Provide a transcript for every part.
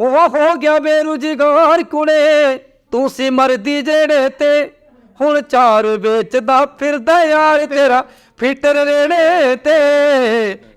ਉਹ ਹੋ ਗਿਆ ਬੇਰੁਜ਼ਗਾਰ ਕੁੜੇ ਤੂੰ ਸੀ ਮਰਦੀ ਜਿਹੜੇ ਤੇ। ਹੁਣ ਚਾਰ ਵੇਚਦਾ ਫਿਰਦਾ ਯਾਰ ਤੇਰਾ ਫਿਟਰ ਰੇੜੇ ਤੇ।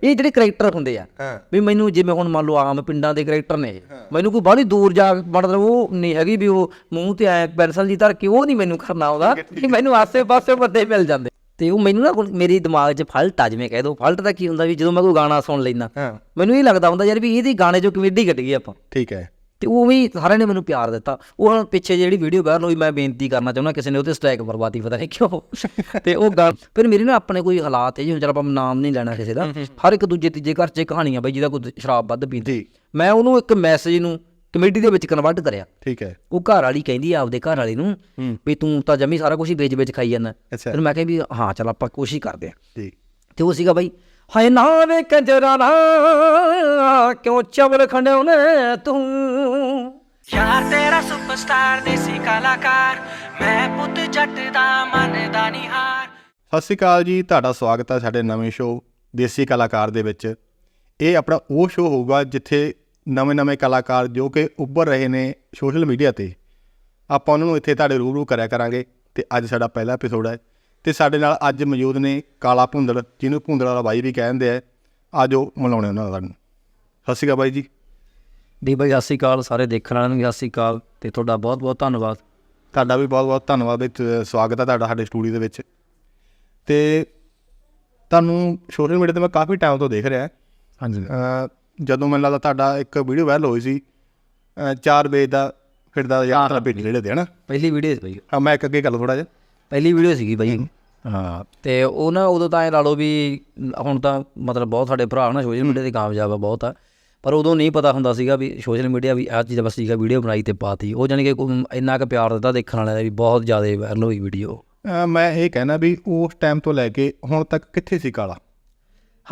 ਇਹ ਜਿਹੜੇ ਕਰੈਕਟਰ ਹੁੰਦੇ ਆ ਵੀ ਮੈਨੂੰ ਜਿਵੇਂ ਹੁਣ ਮੰਨ ਲਓ ਆਮ ਪਿੰਡਾਂ ਦੇ ਕਰੈਕਟਰ ਨੇ। ਮੈਨੂੰ ਕੋਈ ਬਾਹਲੀ ਦੂਰ ਜਾ ਮਤਲਬ ਉਹ ਨਹੀਂ ਹੈਗੀ ਵੀ ਉਹ ਮੂੰਹ ਤੇ ਆਇਆ ਪੈਨਸਲ ਜੀ ਧਰ ਕੇ ਉਹ ਨਹੀਂ ਮੈਨੂੰ ਕਰਨਾ ਆਉਂਦਾ ਕਿ ਮੈਨੂੰ ਆਸੇ-ਪਾਸੇ ਬੰਦੇ ਮਿਲ ਜਾਂਦੇ। ਤੇ ਉਹ ਮੈਨੂੰ ਨਾ ਮੇਰੀ ਦਿਮਾਗ 'ਚ ਫਲਟ ਆ ਜਿਵੇਂ ਕਹਿ ਦੋ ਫਲਟ ਦਾ ਕੀ ਹੁੰਦਾ ਵੀ ਜਦੋਂ ਮੈਂ ਕੋਈ ਗਾਣਾ ਸੁਣ ਲੈਂਦਾ ਮੈਨੂੰ ਇਹ ਲੱਗਦਾ ਹੁੰਦਾ ਯਾਰ ਵੀ ਇਹਦੀ ਗਾਣੇ 'ਚੋਂ ਕਮੇਡੀ ਕੱਢ ਗਈ ਆਪਾਂ। ਠੀਕ ਹੈ। ਤੇ ਉਹ ਵੀ ਸਾਰਿਆਂ ਨੇ ਮੈਨੂੰ ਪਿਆਰ ਦਿੱਤਾ। ਉਹ ਹੁਣ ਪਿੱਛੇ ਜਿਹੜੀ ਵੀਡੀਓ ਵਾਇਰਲ ਹੋਈ ਮੈਂ ਬੇਨਤੀ ਕਰਨਾ ਚਾਹੁੰਦਾ ਕਿਸੇ ਨੇ ਉਹਤੇ ਸਟ੍ਰਾਈਕ ਬਰਬਾਦੀ ਪਤਾ ਨਹੀਂ ਕਿਉਂ? ਤੇ ਉਹ ਗੱਲ ਫਿਰ ਮੇਰੇ ਨਾ ਆਪਣੇ ਕੋਈ ਹਾਲਾਤ ਹੈ ਜਿਵੇਂ ਚਲ ਆਪਾਂ ਨਾਮ ਨਹੀਂ ਲੈਣਾ ਕਿਸੇ ਦਾ। ਹਰ ਇੱਕ ਦੂਜੇ ਤੀਜੇ ਘਰ 'ਚ ਕਹਾਣੀਆਂ ਬਈ ਜਿਹਦਾ ਕੋਈ ਸ਼ਰਾਬ ਵੱਧ ਪੀਂਦਾ। ਮੈਂ ਉਹਨੂੰ ਇੱਕ ਮੈਸੇਜ ਨੂੰ ਕਮੇਡੀ ਦੇ ਵਿੱਚ ਕਨਵਰਟ ਕਰਿਆ। ਠੀਕ ਹੈ। ਉਹ ਘਰ ਵਾਲੀ ਕਹਿੰਦੀ ਆ ਆਪਦੇ ਘਰ ਵਾਲੀ ਨੂੰ ਵੀ ਤੂੰ ਤਾਂ ਜਮੀ ਸਾਰਾ ਕੁਝ ਹੀ ਵੇਚ ਵੇਚ ਖਾਈ ਜਾਂਦਾ। ਫਿਰ ਮੈਂ ਕਿਹਾ ਵੀ ਹਾਂ ਚਲ ਆਪਾਂ ਕੋਸ਼ਿਸ਼ ਕਰਦੇ ਆ ਜੀ। ਤੇ ਉਹ ਸੀਗਾ ਬਈ ਹਾਏ ਨਾ ਵੇ ਕੰਜਰਾ ਨਾ ਕਿਉਂ ਚਵਲ ਖੰਡਿਉਨੇ ਤੂੰ? ਯਾਰ ਤੇਰਾ ਸੁਪਰਸਟਾਰ ਦੇਸੀ ਕਲਾਕਾਰ ਮੈਂ ਪੁੱਤ ਜੱਟ ਦਾ ਮੰਨਦਾ ਨਹੀਂ ਹਾਰ। ਸਤਿ ਸ਼੍ਰੀ ਅਕਾਲ ਜੀ ਤੁਹਾਡਾ ਸਵਾਗਤ ਹੈ ਸਾਡੇ ਨਵੇਂ ਸ਼ੋਅ ਦੇਸੀ ਕਲਾਕਾਰ ਦੇ ਵਿੱਚ। ਇਹ ਆਪਣਾ ਉਹ ਸ਼ੋਅ ਹੋਊਗਾ ਜਿੱਥੇ ਨਵੇਂ-ਨਵੇਂ ਕਲਾਕਾਰ ਜੋ ਕਿ ਉੱਭਰ ਰਹੇ ਨੇ ਸੋਸ਼ਲ ਮੀਡੀਆ ਤੇ ਆਪਾਂ ਉਹਨਾਂ ਨੂੰ ਇੱਥੇ ਤੁਹਾਡੇ ਰੂਬਰੂ ਕਰਿਆ ਕਰਾਂਗੇ ਤੇ ਅੱਜ ਸਾਡਾ ਪਹਿਲਾ ਐਪੀਸੋਡ ਹੈ ਤੇ ਸਾਡੇ ਨਾਲ ਅੱਜ ਮੌਜੂਦ ਨੇ ਕਾਲਾ ਭੁੰਦੜ ਜਿਹਨੂੰ ਭੁੰਦੜ ਵਾਲਾ ਬਾਈ ਵੀ ਕਹਿੰਦੇ ਆ। ਆਜੋ ਮਿਲਾਉਣੇ ਉਹਨਾਂ ਨਾਲ ਸਤਿ ਸ਼੍ਰੀ ਅਕਾਲ ਬਾਈ ਜੀ। ਦੀ ਬਾਈ ਸਤਿ ਸ਼੍ਰੀ ਅਕਾਲ। ਸਾਰੇ ਦੇਖਣ ਵਾਲਿਆਂ ਨੂੰ ਵੀ ਸਤਿ ਸ਼੍ਰੀ ਅਕਾਲ ਤੇ ਤੁਹਾਡਾ ਬਹੁਤ ਬਹੁਤ ਧੰਨਵਾਦ। ਤੁਹਾਡਾ ਵੀ ਬਹੁਤ-ਬਹੁਤ ਧੰਨਵਾਦ ਤ- ਸਵਾਗਤ ਹੈ ਤੁਹਾਡਾ ਸਾਡੇ ਸਟੂਡੀਓ ਦੇ ਵਿੱਚ। ਤੇ ਤੁਹਾਨੂੰ ਸੋਸ਼ਲ ਮੀਡੀਆ ਤੇ ਮੈਂ ਕਾਫੀ ਟਾਈਮ ਤੋਂ ਦੇਖ ਰਿਹਾ। ਹਾਂਜੀ। ਜਦੋਂ ਮੈਨੂੰ ਲੱਗਦਾ ਤੁਹਾਡਾ ਇੱਕ ਵੀਡੀਓ ਵਾਇਰਲ ਹੋਈ ਸੀ ਚਾਰ ਵੇਜ ਦਾ ਫਿਰਦਾ ਯਾਤਰਾ ਭੇਜ ਜਿਹੜੇ ਦੇ ਹਨਾ ਪਹਿਲੀ ਵੀਡੀਓ ਸੀ ਬਾਈ। ਹਾਂ ਮੈਂ ਇੱਕ ਅੱਗੇ ਗੱਲ ਥੋੜਾ ਜਿਹਾ। ਪਹਿਲੀ ਵੀਡੀਓ ਸੀਗੀ ਬਾਈ। ਹਾਂ। ਤੇ ਉਹ ਨਾ ਉਦੋਂ ਤਾਂ ਐ ਲਾ ਲਓ ਵੀ ਹੁਣ ਤਾਂ ਮਤਲਬ ਬਹੁਤ ਸਾਡੇ ਭਰਾ ਨਾ ਸੋਸ਼ਲ ਮੀਡੀਆ ਤੇ ਕਾਮਯਾਬ ਆ ਬਹੁਤ ਆ। ਪਰ ਉਦੋਂ ਨਹੀਂ ਪਤਾ ਹੁੰਦਾ ਸੀਗਾ ਵੀ ਸੋਸ਼ਲ ਮੀਡੀਆ ਵੀ ਆਹ ਚੀਜ਼ ਬਸ ਸੀਗਾ ਵੀਡੀਓ ਬਣਾਈ ਤੇ ਪਾਤੀ। ਉਹ ਜਾਨੀ ਕਿ ਇੰਨਾ ਕੁ ਪਿਆਰ ਦਿੱਤਾ ਦੇਖਣ ਵਾਲਿਆਂ ਦਾ ਵੀ ਬਹੁਤ ਜ਼ਿਆਦਾ ਵਾਇਰਲ ਹੋਈ ਵੀਡੀਓ ਮੈਂ ਇਹ ਕਹਿਣਾ ਵੀ ਉਸ ਟਾਈਮ ਤੋਂ ਲੈ ਕੇ ਹੁਣ ਤੱਕ ਕਿੱਥੇ ਸੀ ਕਾਲਾ?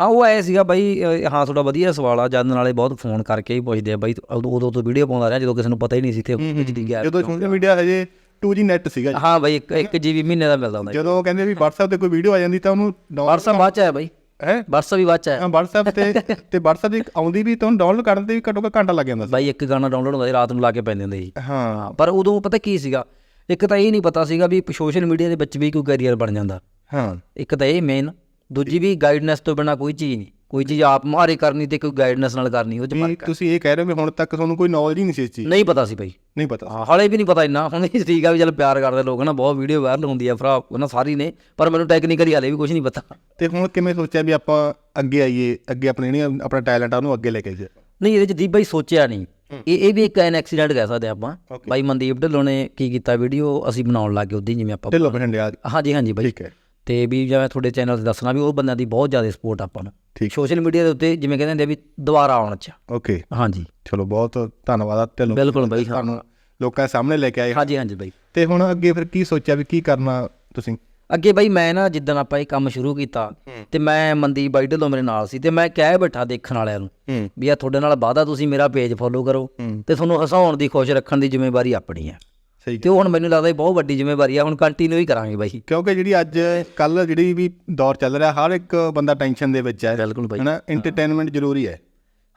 ਹਾਂ ਉਹ ਆਇਆ ਸੀਗਾ ਬਾਈ ਹਾਂ ਤੁਹਾਡਾ ਵਧੀਆ ਸਵਾਲ ਆ ਜਦ ਨਾਲੇ ਬਹੁਤ ਫੋਨ ਕਰਕੇ ਹੀ ਪੁੱਛਦੇ ਆ ਬਾਈ ਉਦੋਂ ਉਦੋਂ ਤੋਂ ਵੀਡੀਓ ਪਾਉਂਦਾ ਰਿਹਾ ਜਦੋਂ ਕਿਸੇ ਨੂੰ ਪਤਾ ਹੀ ਨਹੀਂ ਸੀ ਤੇ ਦੀ ਗਿਆ ਜਦੋਂ ਸੋਸ਼ਲ ਮੀਡੀਆ ਹਜੇ 2G ਨੈਟ ਸੀਗਾ ਜੀ। ਹਾਂ ਬਾਈ ਇੱਕ ਇੱਕ ਜੀਬੀ ਮਹੀਨੇ ਦਾ ਮਿਲਦਾ ਹੁੰਦਾ ਜਦੋਂ ਕਹਿੰਦੇ ਵੀ WhatsApp ਤੇ ਕੋਈ ਵੀਡੀਓ ਆ ਜਾਂਦੀ ਤਾਂ ਉਹਨੂੰ WhatsApp ਬਾਅਦ ਚ ਆਇਆ ਬਾਈ। ਹੈ? WhatsApp ਵੀ ਬਾਅਦ ਚ ਆਇਆ। ਹਾਂ WhatsApp ਤੇ ਤੇ WhatsApp ਦੀ ਆਉਂਦੀ ਵੀ ਤੁਹਾਨੂੰ ਡਾਊਨਲੋਡ ਕਰਨ ਤੇ ਵੀ ਘੱਟੋ ਘੱਟ ਘੰਟਾ ਲੱਗ ਜਾਂਦਾ ਸੀ। ਬਾਈ ਇੱਕ ਗਾਣਾ ਡਾਊਨਲੋਡ ਹੁੰਦਾ ਸੀ ਰਾਤ ਨੂੰ ਲਾ ਕੇ ਪੈਂਦੇ ਹੁੰਦੇ ਸੀ। ਹਾਂ। ਪਰ ਉਦੋਂ ਪਤਾ ਕੀ ਸੀਗਾ ਇੱਕ ਤਾਂ ਇਹ ਨਹੀਂ ਪਤਾ ਸੀਗਾ ਵੀ ਸੋਸ਼ਲ ਮੀਡੀਆ ਦੇ ਵਿੱਚ ਵੀ ਕੋਈ ਕੈਰੀਅਰ ਬਣ ਜਾਂਦਾ। ਹਾਂ। ਇੱਕ ਤਾਂ ਇਹ ਮੇਨ ਦੂਜੀ ਵੀ ਗਾਈਡਨੈਸ ਤੋਂ ਬਿਨਾ ਕੋਈ ਚੀਜ਼ ਨਹੀਂ। ਕੋਈ ਚੀਜ਼ ਆਪ ਮੁਹਾਰੇ ਕਰਨੀ ਤੇ ਕੋਈ ਗਾਈਡਨੈਸ ਨਾਲ ਕਰਨੀ ਉਹ ਚ ਵੀ ਆ। ਤੁਸੀਂ ਇਹ ਕਹਿ ਰਹੇ ਹੋ ਵੀ ਹੁਣ ਤੱਕ ਤੁਹਾਨੂੰ ਕੋਈ ਨੌਲੇਜ ਹੀ ਨਹੀਂ ਸੀ ਇਸ ਚੀਜ਼ ਦੀ। ਨਹੀਂ ਪਤਾ ਸੀ ਬਾਈ। ਨਹੀਂ ਪਤਾ ਹਾਂ ਹਾਲੇ ਵੀ ਨਹੀਂ ਪਤਾ ਇੰਨਾ। ਹੁਣ ਇਹ ਠੀਕ ਆ ਵੀ ਚੱਲ ਪਿਆਰ ਕਰਦੇ ਲੋਕ ਨਾ ਬਹੁਤ ਵੀਡੀਓ ਵਾਇਰਲ ਹੁੰਦੀ ਆ ਭਰਾ ਉਹਨਾਂ ਸਾਰੀ ਨੇ ਪਰ ਮੈਨੂੰ ਟੈਕਨੀਕਲੀ ਹਾਲੇ ਵੀ ਕੁਝ ਨਹੀਂ ਪਤਾ। ਤੇ ਹੁਣ ਕਿਵੇਂ ਸੋਚਿਆ ਵੀ ਆਪਾਂ ਅੱਗੇ ਆਈਏ ਅੱਗੇ ਆਪਣੇ ਜਿਹੜੀਆਂ ਆਪਣਾ ਟੈਲੈਂਟ ਆ ਉਹਨੂੰ ਅੱਗੇ ਲੈ ਕੇ ਜਾਈਏ ਨਹੀਂ ਇਹਦੇ ਚ ਦੀਪ ਬਾਈ ਸੋਚਿਆ ਨਹੀਂ। ਇਹ ਇਹ ਵੀ ਇੱਕ ਐਨ ਐਕਸੀਡੈਂਟ ਕਹਿ ਸਕਦੇ ਆਪਾਂ। ਬਾਈ ਮਨਦੀਪ ਢਿੱਲੋਂ ਨੇ ਕੀ ਕੀਤਾ ਵੀਡੀਓ ਅਸੀਂ ਬਣਾਉਣ ਲੱਗੇ ਉਦੋਂ ਜਿਵੇਂ ਆਪਾਂ ਢਿੱਲੋਂ ਬਠਿੰਡਿਆ ਹਾਂਜੀ ਹਾਂਜੀ ਬਾਈ। ਠੀਕ ਹੈ। ਤੇ ਵੀ ਜਿਵੇਂ ਤੁਹਾਡੇ ਚੈਨਲ ਤੇ ਦੱਸਣਾ ਵੀ ਉਹ ਬੰਦਿਆਂ ਦੀ ਬਹੁਤ ਜ਼ਿਆਦਾ ਸਪੋਰਟ ਆਪਾਂ ਨੂੰ। ਠੀਕ। ਸੋਸ਼ਲ ਮੀਡੀਆ ਦੇ ਉੱਤੇ ਜਿਵੇਂ ਕਹਿੰਦੇ ਹੁੰਦੇ ਆ ਵੀ ਦੁਬਾਰਾ ਆਉਣ ਚ। ਓਕੇ ਹਾਂਜੀ। ਚਲੋ ਬਹੁਤ ਧੰਨਵਾਦ ਆ ਢਿੱਲੋਂ ਬਿਲਕੁਲ ਬਾਈ। ਤੁਹਾਨੂੰ ਲੋਕਾਂ ਸਾਹਮਣੇ ਲੈ ਕੇ ਆਏ। ਹਾਂਜੀ ਹਾਂਜੀ ਬਾਈ। ਤੇ ਹੁਣ ਅੱਗੇ ਫਿਰ ਕੀ ਸੋਚਿਆ ਵੀ ਕੀ ਕਰਨਾ ਤੁਸੀਂ? ਅੱਗੇ ਬਾਈ ਮੈਂ ਨਾ ਜਿੱਦਣ ਆਪਾਂ ਇਹ ਕੰਮ ਸ਼ੁਰੂ ਕੀਤਾ ਤੇ ਮੈਂ ਮਨਦੀਪ ਬਾਈ ਢਿੱਲੋਂ ਮੇਰੇ ਨਾਲ ਸੀ ਤੇ ਮੈਂ ਕਹਿ ਬੈਠਾ ਦੇਖਣ ਵਾਲਿਆਂ ਨੂੰ ਵੀ ਆ ਤੁਹਾਡੇ ਨਾਲ ਵਾਅਦਾ ਤੁਸੀਂ ਮੇਰਾ ਪੇਜ ਫੋਲੋ ਕਰੋ ਤੇ ਤੁਹਾਨੂੰ ਹਸਾਉਣ ਦੀ ਖੁਸ਼ ਰੱਖਣ ਦੀ ਜ਼ਿੰਮੇਵਾਰੀ ਆਪਣੀ ਹੈ। ਸਹੀ ਤੇ ਉਹ ਹੁਣ ਮੈਨੂੰ ਲੱਗਦਾ ਇਹ ਬਹੁਤ ਵੱਡੀ ਜ਼ਿੰਮੇਵਾਰੀ ਆ ਹੁਣ ਕੰਟੀਨਿਊ ਹੀ ਕਰਾਂਗੇ ਬਾਈ। ਕਿਉਂਕਿ ਜਿਹੜੀ ਅੱਜ ਕੱਲ ਜਿਹੜੀ ਵੀ ਦੌਰ ਚੱਲ ਰਿਹਾ ਹਰ ਇੱਕ ਬੰਦਾ ਟੈਨਸ਼ਨ ਦੇ ਵਿੱਚ ਹੈ ਬਿਲਕੁਲ ਬਾਈ। ਹਨਾ? ਐਂਟਰਟੇਨਮੈਂਟ ਜ਼ਰੂਰੀ ਹੈ।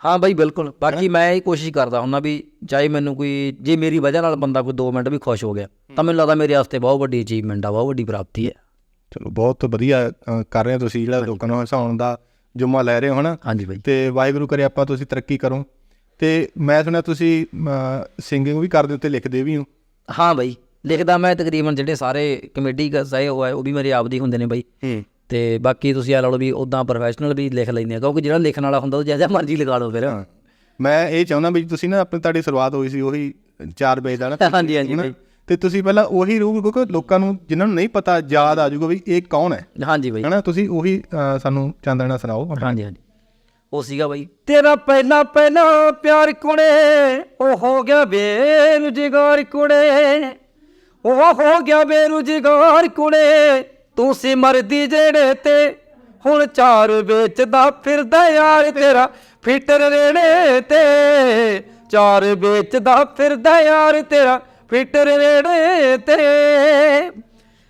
ਹਾਂ ਬਾਈ ਬਿਲਕੁਲ। ਬਾਕੀ ਮੈਂ ਇਹ ਕੋਸ਼ਿਸ਼ ਕਰਦਾ ਹੁੰਦਾ ਵੀ ਚਾਹੇ ਮੈਨੂੰ ਕੋਈ ਜੇ ਮੇਰੀ ਵਜ੍ਹਾ ਨਾਲ ਬੰਦਾ ਕੋਈ 2 ਮਿੰਟ ਵੀ ਖੁਸ਼ ਹੋ ਗਿਆ ਤਾਂ ਮੈਨੂੰ ਲੱਗਦਾ ਮੇਰੇ ਵਾਸਤੇ ਬਹੁਤ ਵੱਡੀ ਅਚੀਵਮੈਂਟ ਆ ਬਹੁਤ ਵੱਡੀ ਪ੍ਰਾਪਤੀ ਹੈ। ਚਲੋ ਬਹੁਤ ਵਧੀਆ ਕਰ ਰਹੇ ਹੋ ਤੁਸੀਂ ਜਿਹੜਾ ਲੋਕਾਂ ਨੂੰ ਹਸਾਉਣ ਦਾ ਜੁਮਾ ਲੈ ਰਹੇ ਹੋ ਹਨਾ? ਹਾਂਜੀ ਬਾਈ। ਤੇ ਵਾਹਿਗੁਰੂ ਕਰੇ ਆਪਾਂ ਤੁਸੀਂ ਤਰੱਕੀ ਕਰੋ। ਤੇ ਮੈਂ ਸੁਣਿਆ ਤੁਸੀਂ ਸਿੰਗਿੰਗ ਵੀ ਕਰਦੇ ਹੋ ਤੇ ਲਿਖਦੇ ਵੀ ਹੋ। ਹਾਂ ਬਾਈ ਲਿਖਦਾ ਮੈਂ ਤਕਰੀਬਨ ਜਿਹੜੇ ਸਾਰੇ ਕਮੇਡੀ ਗਾਏ ਉਹ ਹੈ ਉਹ ਵੀ ਮੇਰੇ ਆਪ ਦੇ ਹੁੰਦੇ ਨੇ ਬਾਈ। ਹੂੰ। ਤੇ ਬਾਕੀ ਤੁਸੀਂ ਆ ਲਾ ਲਓ ਵੀ ਉਦਾਂ ਪ੍ਰੋਫੈਸ਼ਨਲ ਵੀ ਲਿਖ ਲੈਂਦੇ ਆ ਕਿਉਂਕਿ ਜਿਹੜਾ ਲਿਖਣ ਵਾਲਾ ਹੁੰਦਾ ਉਹ ਜ਼ਿਆਦਾ ਮਰਜ਼ੀ ਲਗਾ ਲਓ ਫਿਰ। ਮੈਂ ਇਹ ਚਾਹੁੰਦਾ ਵੀ ਤੁਸੀਂ ਨਾ ਆਪਣੀ ਤੁਹਾਡੀ ਸ਼ੁਰੂਆਤ ਹੋਈ ਸੀ ਉਹੀ 4 ਵਜੇ ਦਾ ਨਾ। ਹਾਂਜੀ ਹਾਂਜੀ? ਬਾਈ ਤੇ ਤੁਸੀਂ ਪਹਿਲਾਂ ਉਹੀ ਰੂਪ ਕਿਉਂਕਿ ਲੋਕਾਂ ਨੂੰ ਜਿਨ੍ਹਾਂ ਨੂੰ ਨਹੀਂ ਪਤਾ ਯਾਦ ਆ ਜਾਊਗਾ ਵੀ ਇਹ ਕੌਣ ਹੈ। ਹਾਂਜੀ ਬਾਈ। ਹਨਾ? ਤੁਸੀਂ ਉਹੀ ਸਾਨੂੰ ਚਾਂਦਣਾ ਸੁਣਾਓ ਹਾਂਜੀ ਹਾਂਜੀ। ਉਹ ਸੀਗਾ ਬਾਈ। ਤੇਰਾ ਪਹਿਲਾ ਪਹਿਲਾ ਪਿਆਰ ਕੁੜੇ ਉਹ ਹੋ ਗਿਆ ਬੇਰੁਜ਼ਗਾਰ ਕੁੜੇ। ਉਹ ਹੋ ਗਿਆ ਬੇਰੁਜ਼ਗਾਰ ਕੁੜੇ ਤੂੰ ਸੀ ਮਰਦੀ ਜਿਹੜੇ ਤੇ। ਹੁਣ ਚਾਰ ਵੇਚਦਾ ਫਿਰਦਾ ਯਾਰ ਤੇਰਾ ਫਿਟਰ ਰੇੜੇ ਤੇ। ਚਾਰ ਵੇਚਦਾ ਫਿਰਦਾ ਯਾਰ ਤੇਰਾ ਫਿਟਰ ਰੇੜੇ ਤੇ।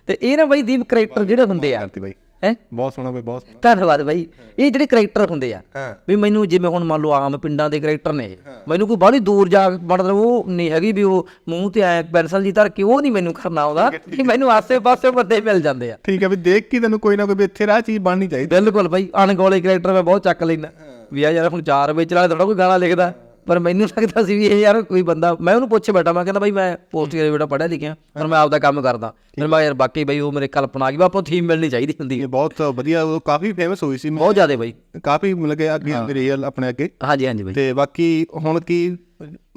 ਤੇ ਇਹ ਨਾ ਬਾਈ ਦੀਪ ਕਰੈਕਟਰ ਜਿਹੜੇ ਹੁੰਦੇ ਆ। ਬਾਈ। ਹੈ? ਬਹੁਤ ਸੋਹਣਾ ਬਈ ਬਹੁਤ ਸੋਹਣਾ। ਧੰਨਵਾਦ ਬਾਈ। ਇਹ ਜਿਹੜੇ ਕਰੈਕਟਰ ਹੁੰਦੇ ਆ ਹਾਂ। ਵੀ ਮੈਨੂੰ ਜਿਵੇਂ ਹੁਣ ਮੰਨ ਲਓ ਆਮ ਪਿੰਡਾਂ ਦੇ ਕਰੈਕਟਰ ਨੇ ਇਹ। ਮੈਨੂੰ ਕੋਈ ਬਾਹਲੀ ਦੂਰ ਜਾ ਮਤਲਬ ਉਹ ਨਹੀਂ ਹੈਗੀ ਵੀ ਉਹ ਮੂੰਹ ਤੇ ਆਇਆ ਪੈਨਸਲ ਜੀ ਧਰ ਕੇ ਉਹ ਨਹੀਂ ਮੈਨੂੰ ਕਰਨਾ ਆਉਂਦਾ ਕਿ ਮੈਨੂੰ ਆਸੇ-ਪਾਸੇ ਬੰਦੇ ਮਿਲ ਜਾਂਦੇ ਆ। ਠੀਕ ਹੈ ਵੀ ਦੇਖ ਕੇ ਤੈਨੂੰ ਕੋਈ ਨਾ ਕੋਈ ਵੀ ਇੱਥੇ ਰਾਹ ਚੀਜ਼ ਬਣਨੀ ਚਾਹੀਦੀ। ਬਿਲਕੁਲ ਬਾਈ ਅਣਗੋਲੇ ਕਰੈਕਟਰ ਮੈਂ ਬਹੁਤ ਚੱਕ ਲੈਂਦਾ। ਵੀ ਆ ਯਾਰ ਹੁਣ ਚਾਰ ਵੇਚ ਵਾਲੇ ਥੋੜਾ ਕੋਈ ਗਾਣਾ ਲਿਖਦਾ। ਪਰ ਮੈਨੂੰ ਲੱਗਦਾ ਸੀ ਵੀ ਇਹ ਯਾਰ ਕੋਈ ਬੰਦਾ ਮੈਂ ਉਹਨੂੰ ਪੁੱਛ ਬੈਠਾ ਮੈਂ ਕਹਿੰਦਾ ਬਾਈ ਮੈਂ ਪੋਸਟ ਗ੍ਰੈਜੂਏਟ ਪੜ੍ਹਿਆ ਲਿਖਿਆ ਪਰ ਮੈਂ ਆਪਦਾ ਕੰਮ ਕਰਦਾ। ਫਿਰ ਮੈਂ ਯਾਰ ਬਾਕੀ ਬਾਈ ਉਹ ਮੇਰੇ ਕਲਪਨਾ ਆ ਗਈ ਆਪਾਂ ਥੀਮ ਮਿਲਣੀ ਚਾਹੀਦੀ ਹੁੰਦੀ ਹੈ। ਇਹ ਬਹੁਤ ਵਧੀਆ ਉਹ ਕਾਫੀ ਫੇਮਸ ਹੋਈ ਸੀ ਬਹੁਤ ਜ਼ਿਆਦਾ ਬਾਈ। ਕਾਫੀ ਮਤਲਬ ਕਿ ਅੱਗੇ ਰੀਅਲ ਆਪਣੇ ਅੱਗੇ। ਹਾਂਜੀ ਹਾਂਜੀ ਬਾਈ। ਤੇ ਬਾਕੀ ਹੁਣ ਕੀ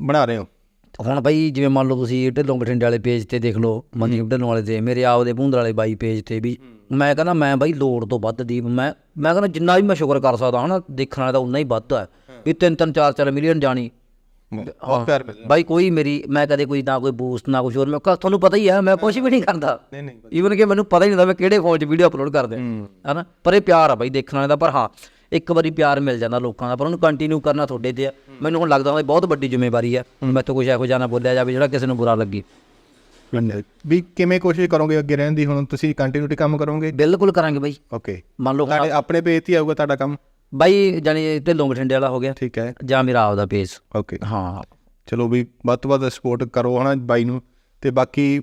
ਬਣਾ ਰਹੇ ਹੋ? ਹੁਣ ਬਾਈ ਜਿਵੇਂ ਮੰਨ ਲਓ ਤੁਸੀਂ ਢਿੱਲੋਂ ਬਠਿੰਡੇ ਵਾਲੇ ਪੇਜ ਤੇ ਦੇਖ ਲਓ ਮਨਦੀਪ ਢਿੱਲੋਂ ਵਾਲੇ ਤੇ ਮੇਰੇ ਆਪਦੇ ਭੁੰਦਰ ਵਾਲੇ ਬਾਈ ਪੇਜ ਤੇ ਵੀ ਮੈਂ ਕਹਿੰਦਾ ਮੈਂ ਬਾਈ ਲੋੜ ਤੋਂ ਵੱਧ ਦੀਪ ਮੈਂ ਮੈਂ ਕਹਿੰਦਾ ਜਿੰਨਾ ਵੀ ਮੈਂ ਸ਼ੁਕਰ ਕਰ ਸਕਦਾ ਹਨਾ ਦੇਖਣ ਵਾਲਾ ਤਾਂ ਉਨਾ ਹੀ ਵੱਧ ਹੈ ਵੀ ਤਿੰਨ ਤਿੰਨ ਚਾਰ ਚਾਰ ਮਿਲੀਅਨ ਜਾਣੀ। ਬਹੁਤ ਪਿਆਰ ਬਾਈ ਕੋਈ ਮੇਰੀ ਮੈਂ ਕਦੇ ਕੋਈ ਨਾ ਕੋਈ ਬੂਸਟ ਨਾ ਕੁਝ ਹੋਰ ਮੈਂ ਕਿਹਾ ਤੁਹਾਨੂੰ ਪਤਾ ਹੀ ਹੈ ਮੈਂ ਕੁਝ ਵੀ ਨਹੀਂ ਕਰਦਾ। ਨਹੀਂ ਨਹੀਂ ਈਵਨ ਕਿ ਮੈਨੂੰ ਪਤਾ ਹੀ ਨਹੀਂ ਹੁੰਦਾ ਮੈਂ ਕਿਹੜੇ ਫੋਨ 'ਚ ਵੀਡੀਓ ਅਪਲੋਡ ਕਰਦੇ। ਹਨਾ? ਪਰ ਇਹ ਪਿਆਰ ਆ ਬਾਈ ਦੇਖਣ ਵਾਲੇ ਦਾ ਪਰ ਹਾਂ ਇੱਕ ਵਾਰੀ ਪਿਆਰ ਮਿਲ ਜਾਂਦਾ ਲੋਕਾਂ ਦਾ ਪਰ ਉਹਨੂੰ ਕੰਟੀਨਿਊ ਕਰਨਾ ਤੁਹਾਡੇ ਤੇ ਆ। ਮੈਨੂੰ ਹੁਣ ਲੱਗਦਾ ਬਹੁਤ ਵੱਡੀ ਜ਼ਿੰਮੇਵਾਰੀ ਆ। ਮੈਂ ਤੋਂ ਕੁਝ ਇਹੋ ਜਿਹਾ ਨਾ ਬੋਲਿਆ ਜਾਵੇ ਜਿਹੜਾ ਕਿਸੇ ਨੂੰ ਬੁਰਾ ਲੱਗੇ। ਵੀ ਕਿਵੇਂ ਕੋਸ਼ਿਸ਼ ਕਰੋਗੇ ਅੱਗੇ ਰਹਿਣ ਦੀ? ਹੁਣ ਤੁਸੀਂ ਕੰਟੀਨਿਊਟੀ ਕੰਮ ਕਰੋਗੇ? ਬਿਲਕੁਲ ਕਰਾਂਗੇ ਬਾਈ। ਓਕੇ ਮੰਨ ਲਓ ਆਪਣੇ ਪੇਜ ਤੇ ਆਊਗਾ ਤੁਹਾਡਾ ਕੰਮ? ਬਾਈ ਜਾਨੀ ਢਿੱਲੋਂ ਬਠਿੰਡੇ ਵਾਲਾ ਹੋ ਗਿਆ। ਠੀਕ ਹੈ। ਜਾਂ ਮੇਰਾ ਆਪਦਾ ਪੇਜ ਓਕੇ ਹਾਂ। ਚਲੋ ਵੀ ਵੱਧ ਤੋਂ ਵੱਧ ਸਪੋਰਟ ਕਰੋ ਹਨਾ ਬਾਈ ਨੂੰ। ਤੇ ਬਾਕੀ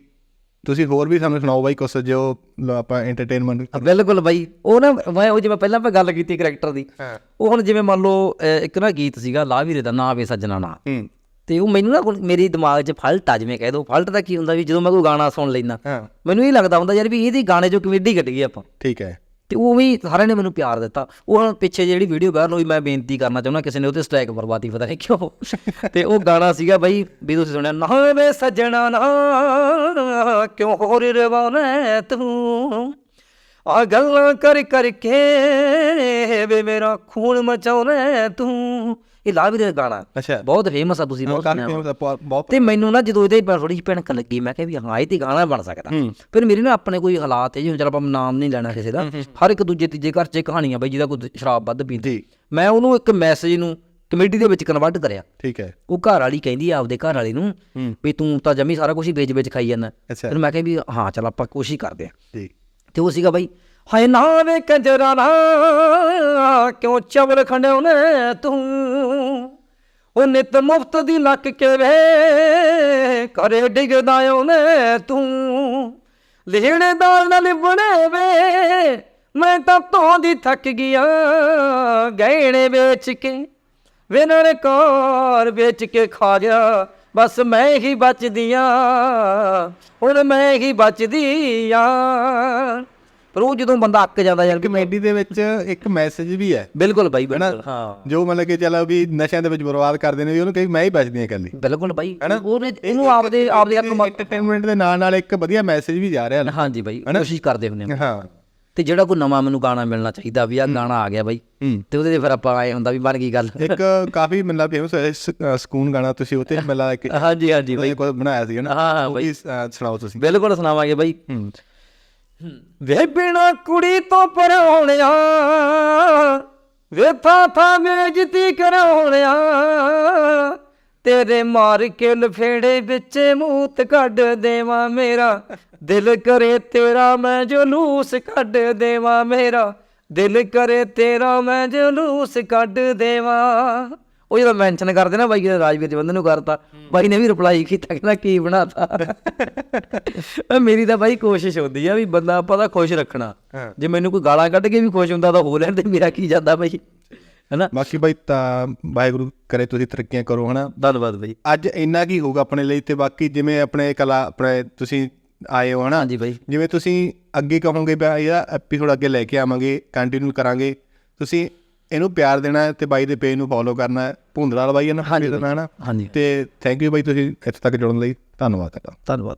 ਤੁਸੀਂ ਹੋਰ ਵੀ ਸਾਨੂੰ ਸੁਣਾਓ ਬਾਈ ਕੁਛ ਜੋ ਲ- ਆਪਾਂ ਐਂਟਰਟੇਨਮੈਂਟ ਬਿਲਕੁਲ ਬਾਈ। ਉਹ ਨਾ ਮੈਂ ਉਹ ਜਿਵੇਂ ਪਹਿਲਾਂ ਆਪਾਂ ਗੱਲ ਕੀਤੀ ਕਰੈਕਟਰ ਦੀ। ਹਾਂ। ਉਹ ਹੁਣ ਜਿਵੇਂ ਮੰਨ ਲਓ ਇੱਕ ਨਾ ਗੀਤ ਸੀਗਾ ਲਾਵੀਰੇ ਦਾ ਨਾਂ ਵੇ ਸੱਜਣਾ ਨਾਂ। ਤੇ ਉਹ ਮੈਨੂੰ ਨਾ ਮੇਰੇ ਦਿਮਾਗ 'ਚ ਫਲਟ ਆ ਜਿਵੇਂ ਕਹਿ ਦੋ। ਫਲਟ ਦਾ ਕੀ ਹੁੰਦਾ ਵੀ ਜਦੋਂ ਮੈਂ ਕੋਈ ਗਾਣਾ ਸੁਣ ਲੈਂਦਾ। ਮੈਨੂੰ ਇਹ ਲੱਗਦਾ ਹੁੰਦਾ ਯਾਰ ਵੀ ਇਹਦੀ ਗਾਣੇ 'ਚੋਂ ਕਮੇਡੀ ਕੱਢ ਗਈ ਆਪਾਂ। ਠੀਕ ਹੈ। ਤੇ ਉਹ ਵੀ ਸਾਰਿਆਂ ਨੇ ਮੈਨੂੰ ਪਿਆਰ ਦਿੱਤਾ। ਉਹ ਪਿੱਛੇ ਜਿਹੜੀ ਵੀਡੀਓ ਵਾਇਰਲ ਹੋਈ, ਮੈਂ ਬੇਨਤੀ ਕਰਨਾ ਚਾਹੁੰਦਾ ਕਿਸੇ ਨੇ ਉਹਤੇ ਸਟ੍ਰਾਈਕ ਬਰਬਾਦੀ ਪਤਾ ਨਹੀਂ ਕਿਉਂ। ਤੇ ਉਹ ਗਾਣਾ ਸੀਗਾ ਬਾਈ, ਵੀ ਤੁਸੀਂ ਸੁਣਿਆ ਨਾ ਵੇ ਸੱਜਣਾ ਨਾ, ਕਿਉਂ ਹੋਰ ਰਵਾਉਣਾ ਤੂੰ? ਆ ਗੱਲਾਂ ਕਰ ਕਰਕੇ ਵੇ ਮੇਰਾ ਖੂਨ ਮਚਾਉਣਾ ਤੂੰ। ਇਹ ਲਾਵੀ ਦਾ ਗਾਣਾ। ਅੱਛਾ। ਬਹੁਤ ਫੇਮਸ ਆ ਤੁਸੀਂ ਬਹੁਤ ਸੁਣਿਆ ਤੇ ਮੈਨੂੰ ਨਾ ਜਦੋਂ ਇਹਦੇ ਪਰ ਥੋੜੀ ਜਿਹੀ ਭਿਣਕ ਲੱਗੀ ਮੈਂ ਕਿਹਾ ਵੀ ਹਾਂ ਇਹ ਤੇ ਗਾਣਾ ਬਣ ਸਕਦਾ। ਫਿਰ ਮੇਰੇ ਨਾ ਆਪਣੇ ਕੋਈ ਹਾਲਾਤ ਹੈ ਜਿਵੇਂ ਚਲ ਆਪਾਂ ਨਾਮ ਨਹੀਂ ਲੈਣਾ ਕਿਸੇ ਦਾ ਹਰ ਇੱਕ ਦੂਜੇ ਤੀਜੇ ਘਰ 'ਚ ਕਹਾਣੀਆਂ ਬਈ ਜਿਹਦਾ ਕੋਈ ਸ਼ਰਾਬ ਵੱਧ ਪੀਂਦਾ। ਮੈਂ ਉਹਨੂੰ ਇੱਕ ਮੈਸੇਜ ਨੂੰ ਕਮੇਟੀ ਦੇ ਵਿੱਚ ਕਨਵਰਟ ਕਰਿਆ। ਠੀਕ ਹੈ। ਉਹ ਘਰ ਵਾਲੀ ਕਹਿੰਦੀ ਆ ਆਪਦੇ ਘਰ ਵਾਲੀ ਨੂੰ ਵੀ ਤੂੰ ਤਾਂ ਜਮੀ ਸਾਰਾ ਕੁਝ ਹੀ ਵੇਚ ਵੇਚ ਖਾਈ ਜਾਂਦਾ। ਫਿਰ ਮੈਂ ਕਿਹਾ ਵੀ ਹਾਂ ਚਲ ਆਪਾਂ ਕੋਸ਼ਿਸ਼ ਕਰਦੇ ਆ ਜੀ। ਤੇ ਉਹ ਸੀਗਾ ਬਾਈ ਹਾਏ ਨਾ ਵੇ ਕੰਜਰਾ ਨਾ, ਕਿਉਂ ਚਵਲ ਖੰਡਾਉਨੇ ਤੂੰ? ਉਹ ਨਿਤ ਮੁਫਤ ਦੀ ਲੱਕ ਕੇ ਵੇ ਕਰੇ ਡਿਗਦਾ ਓਨੇ ਤੂੰ? ਲਿਹਣੇਦਾਰ ਨਾਲ ਬਣੇ ਵੇ, ਮੈਂ ਤਾਂ ਧੋਂਦੀ ਥੱਕ ਗਿਆ, ਗਹਿਣੇ ਵੇਚ ਕੇ ਵੇ ਨਾਲੇ ਕਾਰ ਵੇਚ ਕੇ ਖਾ ਗਿਆ, ਬਸ ਮੈਂ ਹੀ ਬਚਦੀਆਂ ਹੁਣ ਮੈਂ ਹੀ ਬਚਦੀ ਬਚਦੀਆਂ ਪਰ ਉਹ ਜਦੋਂ ਬੰਦਾ ਅੱਕ ਜਾਂਦਾ ਯਾਰ ਕਮੇਡੀ ਦੇ ਵਿੱਚ ਇੱਕ ਮੈਸੇਜ ਵੀ ਹੈ। ਬਿਲਕੁਲ ਬਾਈ ਬਿਲਕੁਲ ਹਾਂ। ਜੋ ਮਤਲਬ ਕਿ ਚਲੋ ਵੀ ਨਸ਼ਿਆਂ ਦੇ ਵਿੱਚ ਬਰਬਾਦ ਕਰਦੇ ਨੇ ਵੀ ਉਹਨੂੰ ਕਹੀ ਮੈਂ ਹੀ ਬਚਦੀ ਹਾਂ ਇਕੱਲੀ। ਬਿਲਕੁਲ ਬਾਈ। ਉਹਨੇ ਇਹਨੂੰ ਆਪਦੇ ਆਪਦੇ ਆਪ ਨੂੰ ਐਂਟਰਟੇਨਮੈਂਟ ਦੇ ਨਾਲ ਨਾਲ ਇੱਕ ਵਧੀਆ ਮੈਸੇਜ ਵੀ ਜਾ ਰਿਹਾ ਨਾ। ਹਾਂਜੀ ਬਾਈ ਕੋਸ਼ਿਸ਼ ਕਰਦੇ ਹੁੰਦੇ ਆ। ਹਾਂ। ਤੇ ਜਿਹੜਾ ਕੋਈ ਨਵਾਂ ਮੈਨੂੰ ਗਾਣਾ ਮਿਲਣਾ ਚਾਹੀਦਾ ਵੀ ਆ ਗਾਣਾ ਆ ਗਿਆ ਬਾਈ ਹੂੰ। ਤੇ ਉਹਦੇ ਤੇ ਫਿਰ ਆਪਾਂ ਆਏ ਹੁੰਦਾ ਵੀ ਬਣ ਗਈ ਗੱਲ। ਇੱਕ ਕਾਫੀ ਮਤਲਬ ਫੇਮਸ ਹੋਇਆ ਸਕੂਨ ਗਾਣਾ ਤੁਸੀਂ ਉੱਤੇ ਮਿਲਾ ਇੱਕ ਹਾਂਜੀ ਹਾਂਜੀ ਬਾਈ। ਕੋਈ ਬਣਾਇਆ ਸੀ ਨਾ ਹਾਂ ਹਾਂ ਬਾਈ। ਸੁਣਾਓ ਤੁਸੀਂ। ਬਿਲਕੁਲ ਸੁਣਾਵਾਂਗੇ ਬਾਈ। ਹੂੰ। ਵੇ ਬਿਨਾ ਕੁੜੀ ਤੋਂ ਪਰਉਣਿਆ ਵੇ ਥਾ ਥਾ ਮੇਜਤੀ ਕਰਾਉਣਿਆ, ਤੇਰੇ ਮਾਰ ਕੇ ਲਫੇੜੇ ਵਿੱਚ ਮੂਤ ਕੱਢ ਦੇਵਾਂ ਮੇਰਾ, ਦਿਲ ਕਰੇ ਤੇਰਾ ਮੈਂ ਜਲੂਸ ਕੱਢ ਦੇਵਾਂ ਮੇਰਾ, ਦਿਲ ਕਰੇ ਤੇਰਾ ਮੈਂ ਜਲੂਸ ਕੱਢ ਦੇਵਾਂ। ਉਹ ਜਦੋਂ ਮੈਂਸ਼ਨ ਕਰਦੇ ਨਾ ਬਾਈ ਨੇ ਰਾਜਵੀਰ ਜਵੰਦ ਨੂੰ ਕਰਤਾ ਬਾਈ ਨੇ ਵੀ ਰਿਪਲਾਈ ਕੀਤਾ ਕਹਿੰਦਾ ਕੀ ਬਣਾਤਾ। ਮੇਰੀ ਤਾਂ ਬਾਈ ਕੋਸ਼ਿਸ਼ ਹੁੰਦੀ ਆ ਵੀ ਬੰਦਾ ਆਪਾਂ ਤਾਂ ਖੁਸ਼ ਰੱਖਣਾ। ਜੇ ਮੈਨੂੰ ਕੋਈ ਗਾਲਾਂ ਕੱਢ ਕੇ ਵੀ ਖੁਸ਼ ਹੁੰਦਾ ਤਾਂ ਹੋ ਲੈਣ ਤੇ ਮੇਰਾ ਕੀ ਜਾਂਦਾ ਬਾਈ। ਹੈਨਾ? ਬਾਕੀ ਬਾਈ ਤਾਂ ਵਾਹਿਗੁਰੂ ਕਰੇ ਤੁਸੀਂ ਤਰੱਕੀਆਂ ਕਰੋ ਹਨਾ? ਧੰਨਵਾਦ ਬਾਈ। ਅੱਜ ਇੰਨਾ ਕੀ ਹੋਊਗਾ ਆਪਣੇ ਲਈ ਤੇ ਬਾਕੀ ਜਿਵੇਂ ਆਪਣੇ ਕਲਾ ਆਪਣੇ ਤੁਸੀਂ ਆਏ ਹੋ ਹਨਾ? ਹਾਂਜੀ ਬਾਈ। ਜਿਵੇਂ ਤੁਸੀਂ ਅੱਗੇ ਕਹੋਗੇ ਵੀ ਇਹਦਾ ਐਪੀਸੋਡ ਅੱਗੇ ਲੈ ਕੇ ਆਵਾਂਗੇ ਕੰਟੀਨਿਊ ਕਰਾਂਗੇ ਤੁਸੀਂ ਇਹਨੂੰ ਪਿਆਰ ਦੇਣਾ ਤੇ ਬਾਈ ਦੇ ਪੇਜ ਨੂੰ ਫੋਲੋ ਕਰਨਾ ਭੁੰਦਰਾਲ ਬਾਈ ਹੈ ਨਾ ਹਾਂਜੀ ਪੇਜ ਦਾ ਨਾਂ ਹੈ ਨਾ ਹਾਂਜੀ। ਤੇ ਥੈਂਕ ਯੂ ਬਾਈ ਤੁਸੀਂ ਇੱਥੇ ਤੱਕ ਜੁੜਨ ਲਈ ਧੰਨਵਾਦ ਤੁਹਾਡਾ। ਧੰਨਵਾਦ